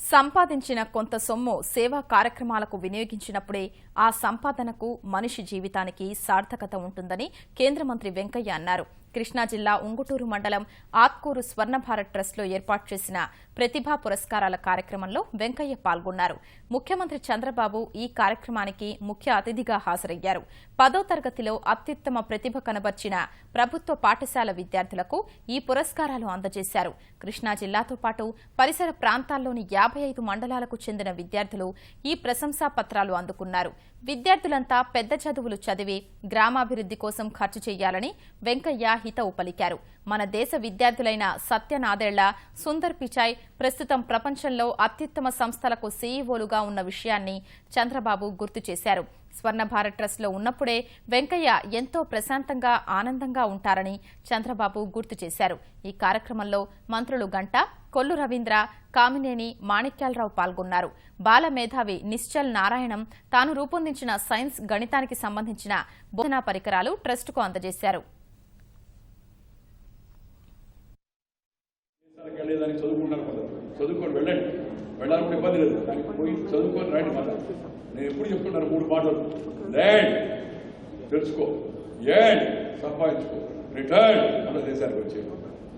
సంపాదించిన కొంత సొమ్ము సేవా కార్యక్రమాలకు వినియోగించినప్పుడే ఆ సంపాదనకు మనిషి జీవితానికి సార్థకత ఉంటుందని కేంద్ర మంత్రి వెంకయ్య అన్నారు. కృష్ణా జిల్లా ఉంగుటూరు మండలం ఆత్కూరు స్వర్ణ భారత్ ట్రస్ట్లో ఏర్పాటు చేసిన ప్రతిభా పురస్కారాల కార్యక్రమంలో వెంకయ్య పాల్గొన్నారు. ముఖ్యమంత్రి చంద్రబాబు ఈ కార్యక్రమానికి ముఖ్య అతిథిగా హాజరయ్యారు. పదో తరగతిలో అత్యుత్తమ ప్రతిభ కనబర్చిన ప్రభుత్వ పాఠశాల విద్యార్థులకు ఈ పురస్కారాలు అందజేశారు. కృష్ణా జిల్లాతో పాటు పరిసర ప్రాంతాల్లోని యాభై ఐదు మండలాలకు చెందిన విద్యార్థులు ఈ ప్రశంసా పత్రాలు అందుకున్నారు. విద్యార్థులంతా పెద్ద చదువులు చదివి గ్రామాభివృద్ధి కోసం ఖర్చు చేయాలని వెంకయ్య హితవు పలికారు మన దేశ విద్యార్థులైన సత్యనాదేళ్ళ సుందర్ పిచాయ్ ప్రస్తుతం ప్రపంచంలో అత్యుత్తమ సంస్థలకు సీఈఓలుగా ఉన్న విషయాన్ని చంద్రబాబు గుర్తు చేశారు. స్వర్ణ భారత్ ట్రస్ట్లో ఉన్నప్పుడే వెంకయ్య ఎంతో ప్రశాంతంగా ఆనందంగా ఉంటారని చంద్రబాబు గుర్తు చేశారు. ఈ కార్యక్రమంలో మంత్రులు గంట కొల్లు రవీంద్ర కామినేని మాణిక్యాలరావు పాల్గొన్నారు. బాల మేధావి నిశ్చల్ నారాయణం తాను రూపొందించిన సైన్స్ గణితానికి సంబంధించిన బోధనా పరికరాలు ట్రస్టుకు అందజేశారు. దేశాలకు వెళ్ళేదానికి చదువుకుంటారు కొందరు చదువుకొని వెళ్ళండి. వెళ్ళాలంటే ఇబ్బంది లేదు. దానికి పోయి చదువుకొని రండి మళ్ళా. నేను ఎప్పుడు చెప్తున్నాను మూడు మాటలు. ల్యాండ్ తెలుసుకో. ఏండ్ సంపాదించుకో. రిటర్న్ మన దేశానికి వచ్చి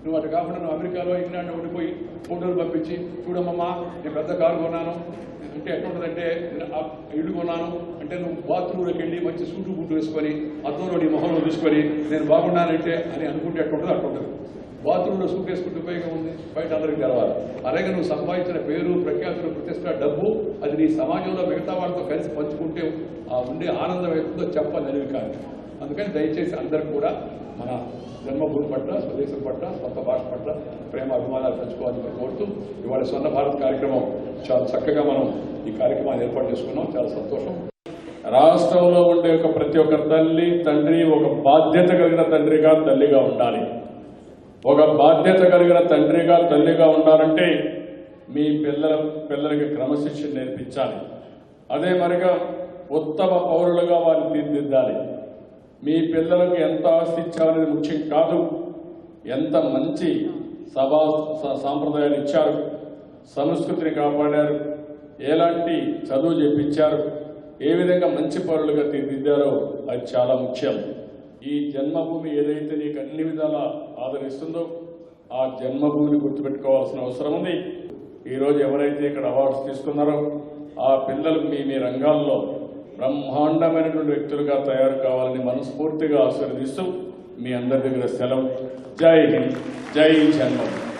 నువ్వు అటు కాకుండా నువ్వు అమెరికాలో ఇంగ్లాండ్ ఉండిపోయి ఫోటోలు పంపించి చూడమ్మా నేను పెద్ద కారు కొన్నాను. అంటే ఎట్లుంటుందంటే ఇల్లు కొన్నాను అంటే నువ్వు బాత్రూంలోకి వెళ్ళి మంచి సూటు బుట్టు వేసుకొని అద్దంలో నీ మొహంలో చూసుకొని నేను బాగున్నానంటే అని అనుకుంటే ఎట్లుంటుంది అట్లుంటుంది బాత్రూంలో సూట్ వేసుకుంటే ఉపయోగం ఉంది? బయట అందరికి తెలవాలి. అలాగే నువ్వు సంపాదించిన పేరు ప్రఖ్యాతులు ప్రతిష్ట డబ్బు అది నీ సమాజంలో మిగతా వాళ్ళతో కలిసి పంచుకుంటే ఆ ఉండే ఆనందం ఎంతో చెప్పలేనివి కాదు అందుకని దయచేసి అందరూ కూడా మన జన్మభూమి పట్ల స్వదేశం పట్ల సొంత భాష పట్ల ప్రేమ అభిమానాలు పెంచుకోవాలని కోరుతూ ఇవాళ స్వర్ణ భారత్ కార్యక్రమం చాలా చక్కగా మనం ఈ కార్యక్రమాన్ని ఏర్పాటు చేసుకున్నాం. చాలా సంతోషం. రాష్ట్రంలో ఉండే ఒక ప్రతి ఒక్క తల్లి తండ్రి ఒక బాధ్యత కలిగిన తండ్రిగా తల్లిగా ఉండాలి. ఒక బాధ్యత కలిగిన తండ్రిగా తల్లిగా ఉండాలంటే మీ పిల్లల పిల్లలకి క్రమశిక్షణ నేర్పించాలి. అదే మరిగా ఉత్తమ పౌరులుగా వారిని తీర్దిద్దాలి మీ పిల్లలకు ఎంత ఆస్తి ఇచ్చారనేది ముఖ్యం కాదు. ఎంత మంచి సభా సాంప్రదాయాలు ఇచ్చారు. సంస్కృతిని కాపాడారు. ఎలాంటి చదువు చెప్పించారు. ఏ విధంగా మంచి పౌరులుగా తీర్చిదిద్దారో అది చాలా ముఖ్యం. ఈ జన్మభూమి ఏదైతే నీకు అన్ని విధాలా ఆదరిస్తుందో ఆ జన్మభూమిని గుర్తుపెట్టుకోవాల్సిన అవసరం ఉంది. ఈరోజు ఎవరైతే ఇక్కడ అవార్డ్స్ తీసుకున్నారో ఆ పిల్లలు మీ మీ రంగాల్లో బ్రహ్మాండమైనటువంటి వ్యక్తులుగా తయారు కావాలని మనస్ఫూర్తిగా ఆశీర్వదిస్తూ మీ అందరి దగ్గర సెలవు. జై హింద్. జై జన్మభూమి.